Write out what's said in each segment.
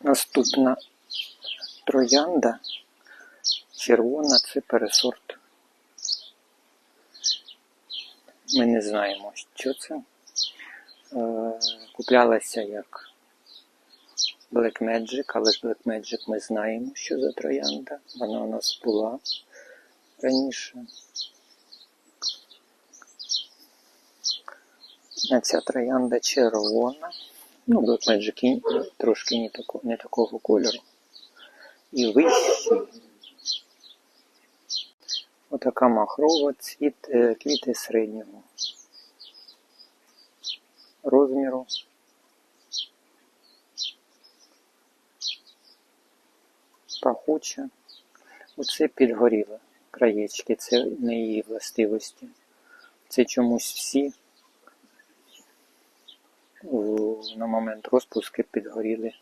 Наступна троянда червона це пересорт. Ми не знаємо, що це. Е, Куплялася як Black Magic, але ж Black Magic ми знаємо, що за троянда. Вона у нас була раніше. А ця троянда червона. Ну, Magic трошки не, тако, не такого кольору. І вищий. Отака махрова цвіт, е, квіти середнього розміру. Пахуча. Оце підгоріло краєчки, це не її властивості. Це чомусь всі на момент розпуску підгоріли.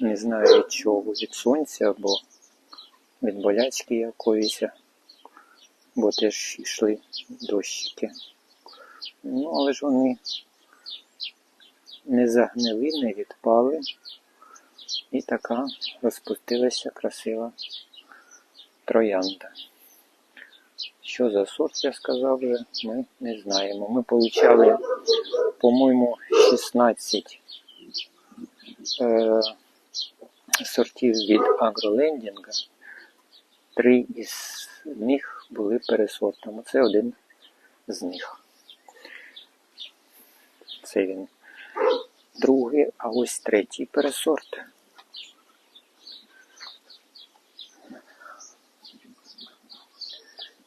Не знаю від чого, від сонця або від болячки якоїсь, бо теж йшли дощики. Ну, але ж вони не загнили, не відпали. І така розпустилася красива троянда. Що за сорт, я сказав вже, ми не знаємо. Ми получали, по-моєму, 16 е, сортів від агролендінга. Три із них були пересортом. Це один з них. Це він. Другий, а ось третій пересорт.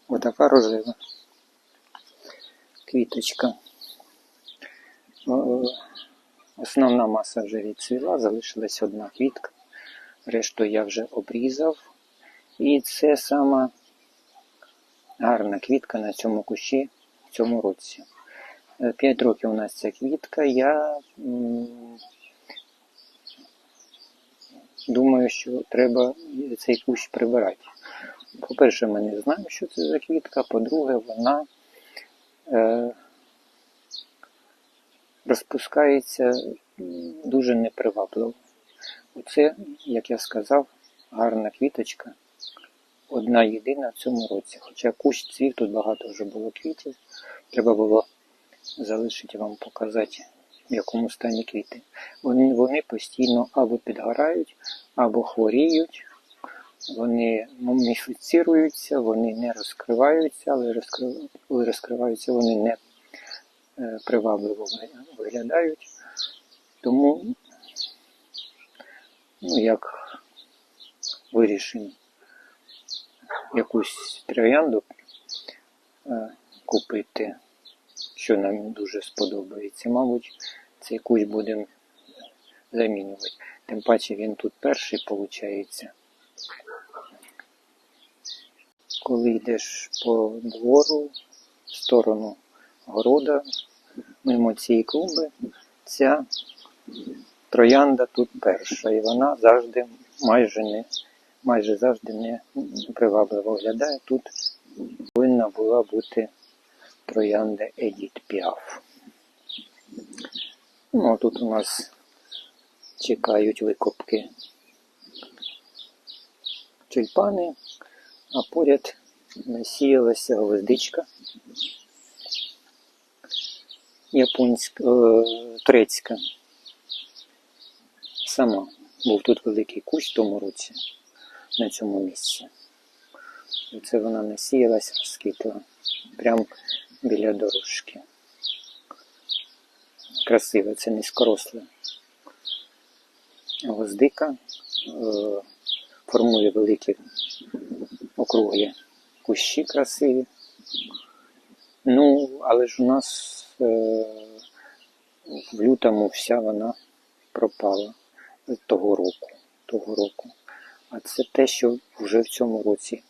Отака рожева квіточка. Основна маса вже відцвіла, залишилась одна квітка. Решту я вже обрізав. І це сама гарна квітка на цьому кущі в цьому році. Е, П'ять років у нас ця квітка. Я думаю, що треба цей кущ прибирати. По-перше, ми не знаємо, що це за квітка. По-друге, вона е, розпускається дуже непривабливо. Оце, як я сказав, гарна квіточка. Одна єдина в цьому році. Хоча кущ цвів, тут багато вже було квітів. Треба було залишити вам показати, в якому стані квіти. Вони, вони постійно або підгорають, або хворіють. Вони муміфіцируються, вони не розкриваються, але розкрив- коли розкриваються, вони не е, привабливо виглядають. Тому, ну, як вирішимо якусь троянду е, купити, що нам дуже сподобається, мабуть, цей кущ будемо замінювати. Тим паче він тут перший виходить. Коли йдеш по двору в сторону города, мимо цієї клумби, ця троянда тут перша, і вона завжди майже не майже завжди не привабливо виглядає. Тут повинна була бути троянда Едіт Піаф. Ну, тут у нас чекають викопки тюльпани, а поряд насіялася гвоздичка японська, е, турецька. Сама. Був тут великий кущ тому році на цьому місці. І це вона насіялась, розквітла прямо біля дорожки. Красиве, це низькоросле. Гвоздика е, формує великі округлі кущі красиві. Ну, але ж у нас е, в лютому вся вона пропала того року. Того року. А це те, що вже в цьому році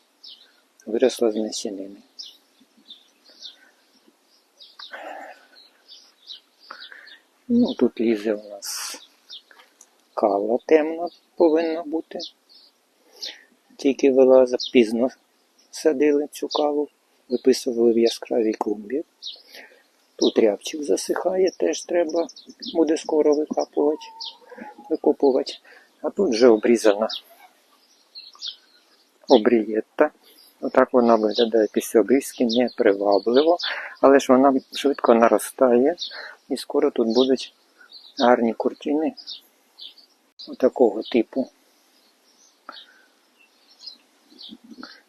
виросло з насінини. Ну, тут лізе у нас кава темна повинна бути. Тільки вилаза пізно садили цю каву, виписували в яскравій клумбі. Тут рябчик засихає, теж треба буде скоро викапувати. викопувати. А тут вже обрізана обрієтта. Отак вона виглядає після обрізки непривабливо, але ж вона швидко наростає і скоро тут будуть гарні куртини такого типу.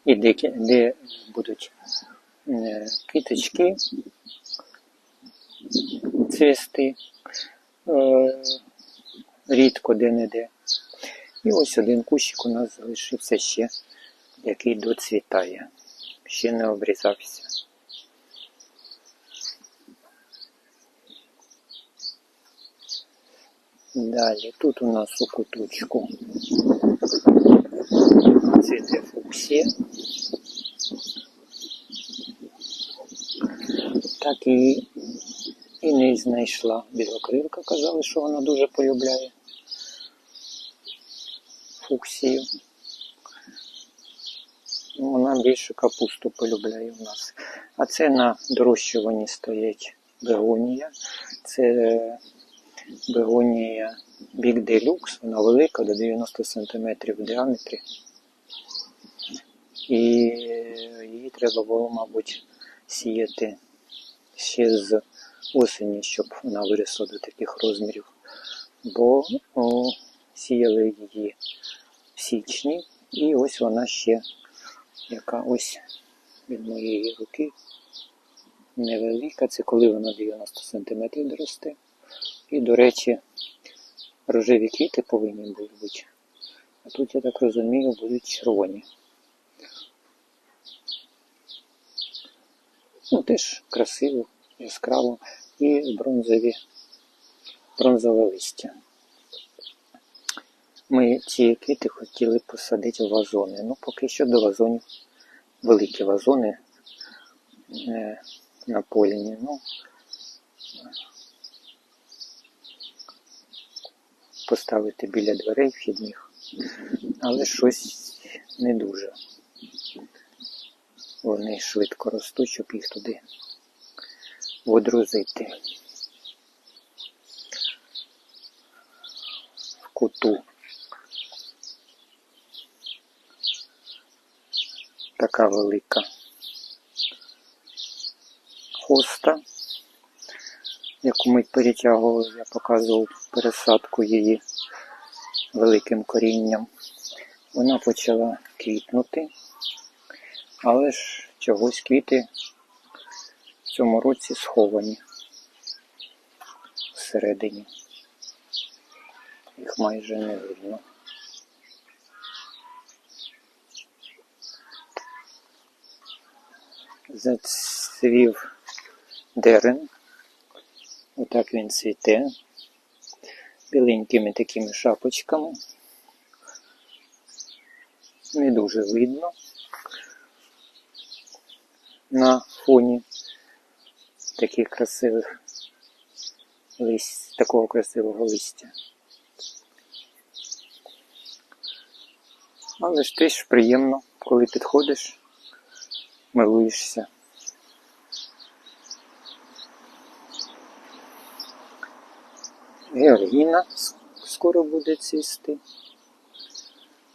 І де, де будуть е, квіточки цвісти е, рідко де-не-де. І ось один кущик у нас залишився ще, який доцвітає. Ще не обрізався. Далі, тут у нас у куточку цвіте фуксія. Так і, і не знайшла білокрилка, казали, що вона дуже полюбляє фуксію. Ну, Вона більше капусту полюбляє у нас. А це на дорощуванні стоять бегонія. Це бегонія Big Deluxe, вона велика, до 90 см в діаметрі. І її треба було, мабуть, сіяти ще з осені, щоб вона виросла до таких розмірів. Бо о, сіяли її в січні, і ось вона ще, яка ось від моєї руки невелика. Це коли вона 90 см доросте. І, до речі, рожеві квіти повинні були бути. А тут, я так розумію, будуть червоні. Ну, теж красиво, яскраво і бронзові, бронзове листя. Ми ці квіти хотіли посадити в вазони. Ну, поки що до вазонів великі вазони е, наполені. Ну, поставити біля дверей вхідних, але щось не дуже. Вони швидко ростуть, щоб їх туди водрузити. В куту. Така велика хоста, яку ми перетягували, я показував пересадку її великим корінням. Вона почала квітнути, але ж чогось квіти в цьому році сховані всередині. Їх майже не видно. Зацвів дерен. Отак він цвіте. Біленькими такими шапочками. Не дуже видно на фоні таких красивих лист, такого красивого листя. Але ж теж приємно, коли підходиш, милуєшся. Георгіна скоро буде цвісти.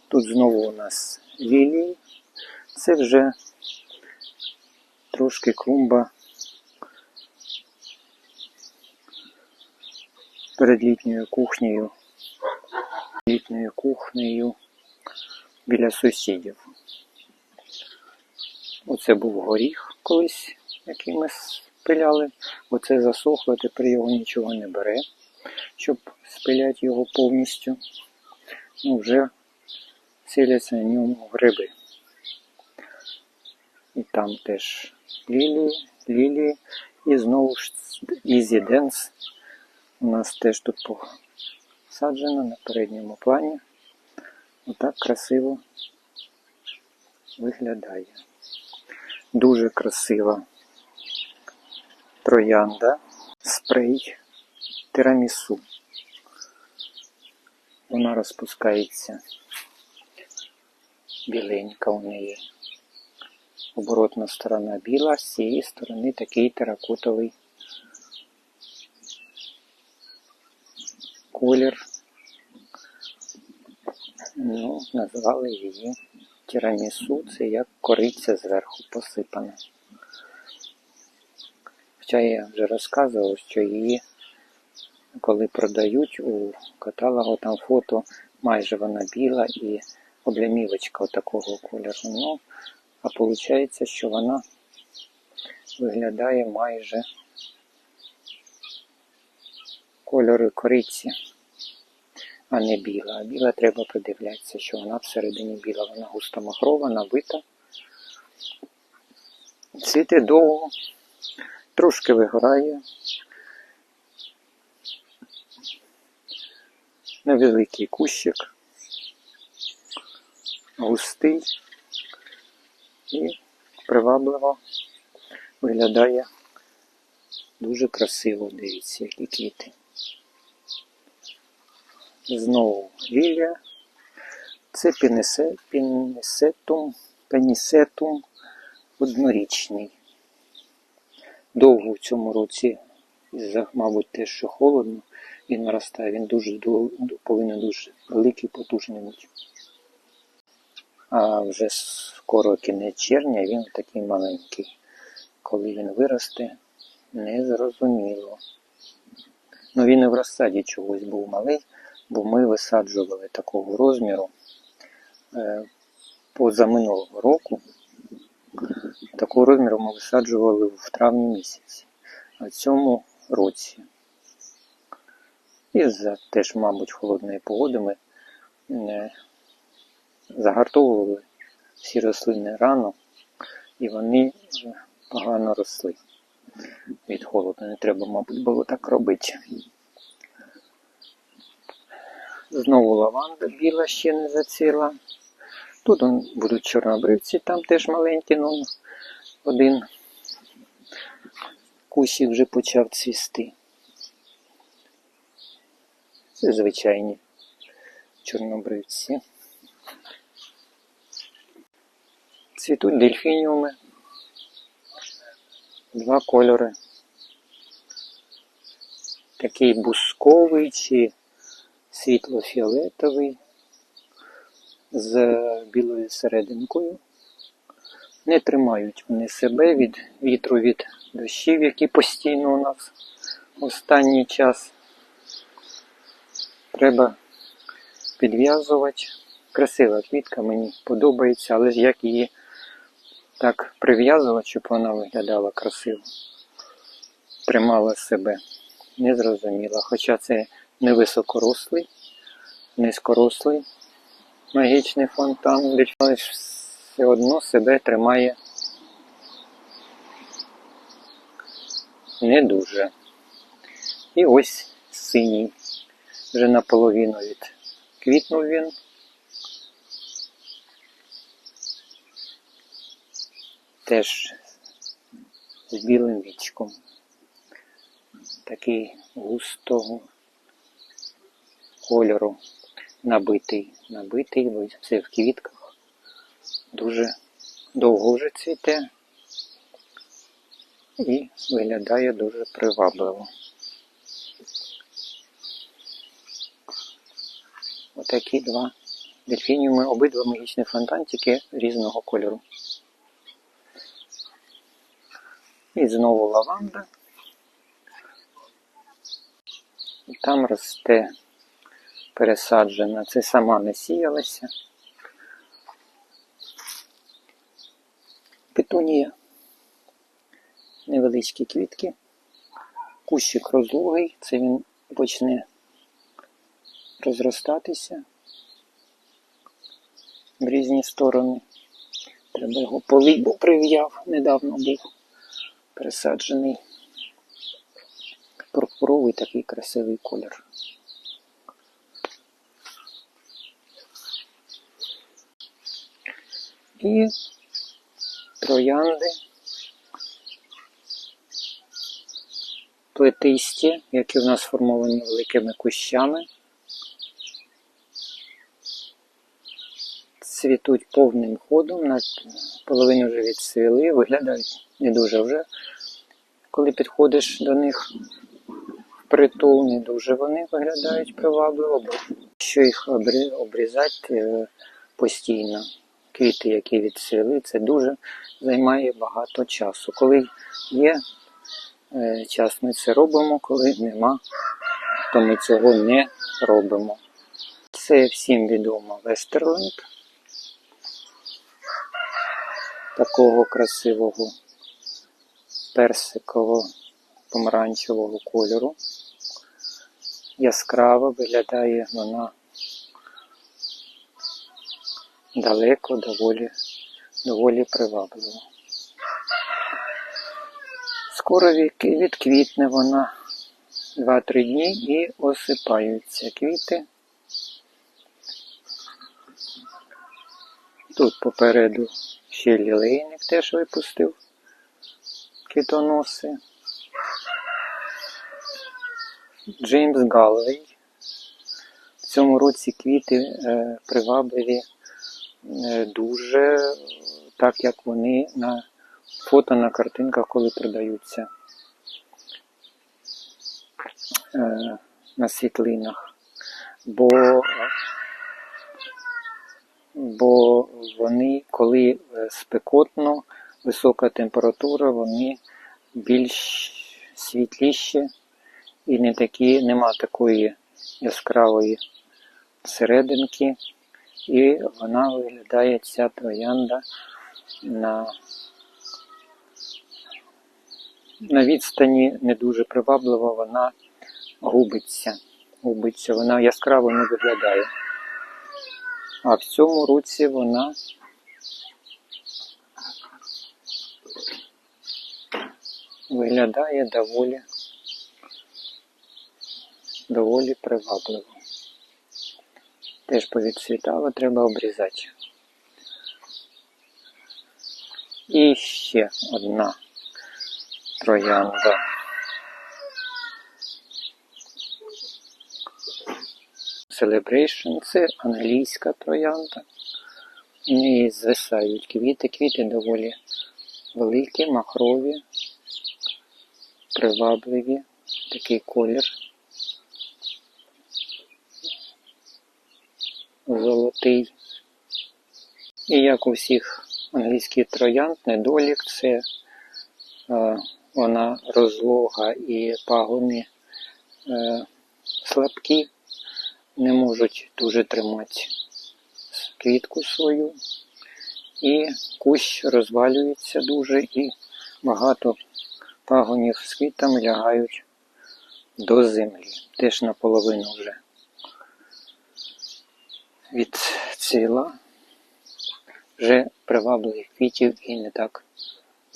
Тут знову у нас лілії. Це вже трошки клумба перед літньою кухнею, літньою кухнею біля сусідів. Оце був горіх колись, який ми спиляли. Оце засохло, тепер його нічого не бере, щоб спиляти його повністю. Ну, вже селяться на ньому гриби. І там теж лілії, лілії. І знову ж Easy Dance. У нас теж тут посаджено на передньому плані. Отак красиво виглядає. Дуже красива троянда, спрей тирамісу. Вона розпускається біленька у неї. Оборотна сторона біла, з цієї сторони такий теракотовий колір Ну, назвали її тірамісу, це як кориця зверху посипана. Хоча я вже розказував, що її, коли продають у каталогу, там фото, майже вона біла і облямівочка такого кольору. Ну, а виходить, що вона виглядає майже кольори кориці, а не біла. А біла треба придивлятися, що вона всередині біла. Вона густо махрова, набита. Цвіте довго, трошки вигорає. Невеликий кущик, густий і привабливо виглядає дуже красиво, дивіться, які квіти. Знову лілія. Це пінесе, пінесетум, пенісетум однорічний. Довго в цьому році, мабуть, те, що холодно, він наростає, він дуже ду- ду- повинен дуже великий, потужний бути. А вже скоро кінець червня він такий маленький. Коли він виросте, не зрозуміло. Ну він і в розсаді чогось був малий, бо ми висаджували такого розміру е, позаминулого року. Такого розміру ми висаджували в травні місяці, а цьому році. І за теж, мабуть, холодної погоди ми загартовували всі рослини рано, і вони погано росли від холоду. Не треба, мабуть, було так робити. Знову лаванда біла ще не заціла. Тут будуть чорнобривці, там теж маленькі, ну один кущик вже почав цвісти. Це звичайні чорнобривці. Цвітуть дельфініуми. Два кольори. Такий бусковий чи світло-фіолетовий з білою серединкою. Не тримають вони себе від вітру, від дощів, які постійно у нас останній час. Треба підв'язувати. Красива квітка, мені подобається, але ж як її так прив'язувати, щоб вона виглядала красиво, тримала себе, не зрозуміло. Хоча це не високорослий, низькорослий магічний фонтан, але все одно себе тримає не дуже. І ось синій. Вже наполовину від квітнув він. Теж з білим вічком. Такий густого кольору набитий, набитий, бо все в квітках. Дуже довго вже цвіте і виглядає дуже привабливо. Отакі два дельфініуми, обидва магічні фонтанчики різного кольору. І знову лаванда. І там росте пересаджена. Це сама не сіялася. Петунія. Невеличкі квітки. Кущик розлогий, це він почне розростатися в різні сторони. Треба його полить, бо прив'яв, недавно був пересаджений. Пурпуровий такий красивий колір. І троянди плетисті, які в нас сформовані великими кущами. Цвітуть повним ходом, на половину вже відцвіли, виглядають не дуже вже. Коли підходиш до них впритул, не дуже вони виглядають привабливо, бо Що їх обрізати е, постійно. Квіти, які відсили, це дуже займає багато часу. Коли є е, час, ми це робимо, коли нема, то ми цього не робимо. Це всім відомо Вестерленд. Такого красивого персиково-помаранчевого кольору. Яскраво виглядає вона далеко, доволі, доволі привабливо. Скоро відквітне вона 2-3 дні і осипаються квіти. Тут попереду ще лілейник теж випустив квітоноси. Джеймс Галвей. В цьому році квіти е, привабливі е, дуже, так як вони на фото на картинках, коли продаються е, на світлинах. Бо, бо вони, коли е, спекотно, висока температура, вони більш світліші і не такі, нема такої яскравої серединки, і вона виглядає ця троянда на, на відстані не дуже приваблива, вона губиться. губиться. Вона яскраво не виглядає. А в цьому році вона виглядає доволі доволі привабливо. Теж повідцвітало, треба обрізати. І ще одна троянда. Celebration це англійська троянда. В неї звисають квіти. Квіти доволі великі, махрові, привабливі, такий колір. золотий. І як у всіх англійських троянд, недолік це е, вона розлога і пагони е, слабкі, не можуть дуже тримати квітку свою, і кущ розвалюється дуже, і багато пагонів з квітами лягають до землі. Теж наполовину вже відцвіла. Вже привабливих квітів і не так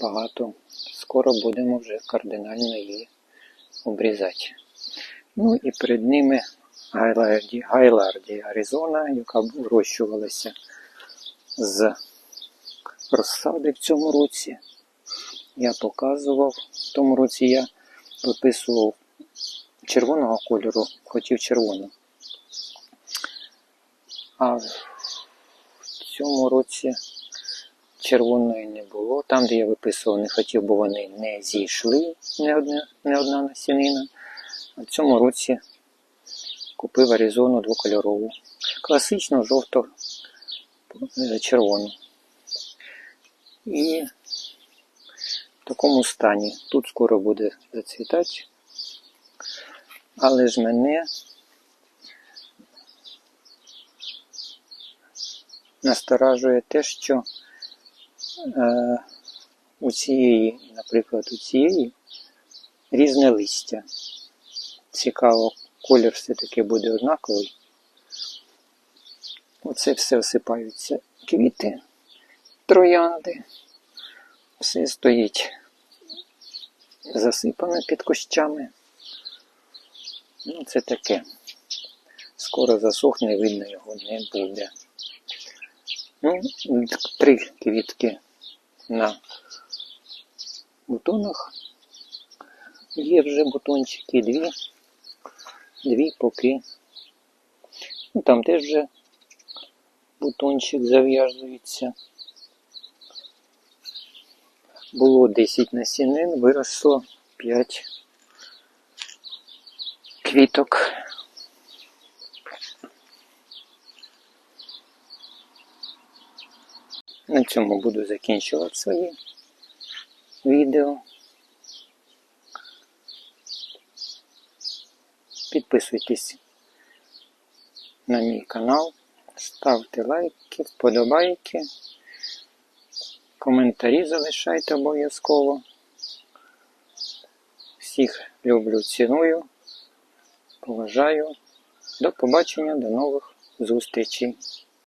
багато. Скоро будемо вже кардинально її обрізати. Ну і перед ними Гайларді, Гайларді Аризона, яка вирощувалася з розсади в цьому році. Я показував. В тому році я виписував червоного кольору, хотів червону. А в цьому році червоної не було. Там, де я виписував, не хотів, бо вони не зійшли не одна, не одна насінина. А в цьому році купив Аризону двокольорову. Класичну жовто-червону. І в такому стані. Тут скоро буде зацвітати. Але ж мене насторажує те, що е, у цієї, наприклад, у цієї різне листя. Цікаво, колір все-таки буде однаковий. Оце все осипаються квіти, троянди. Все стоїть засипане під кущами. Ну, це таке. Скоро засохне, видно його не буде. Ну, три квітки на бутонах. Є вже бутончики, дві, дві поки. Ну, там теж вже бутончик зав'язується. Було 10 насінин, виросло 5 квіток. На цьому буду закінчувати свої відео. Підписуйтесь на мій канал, ставте лайки, вподобайки коментарі залишайте обов'язково. Всіх люблю, ціную, поважаю. До побачення, до нових зустрічей.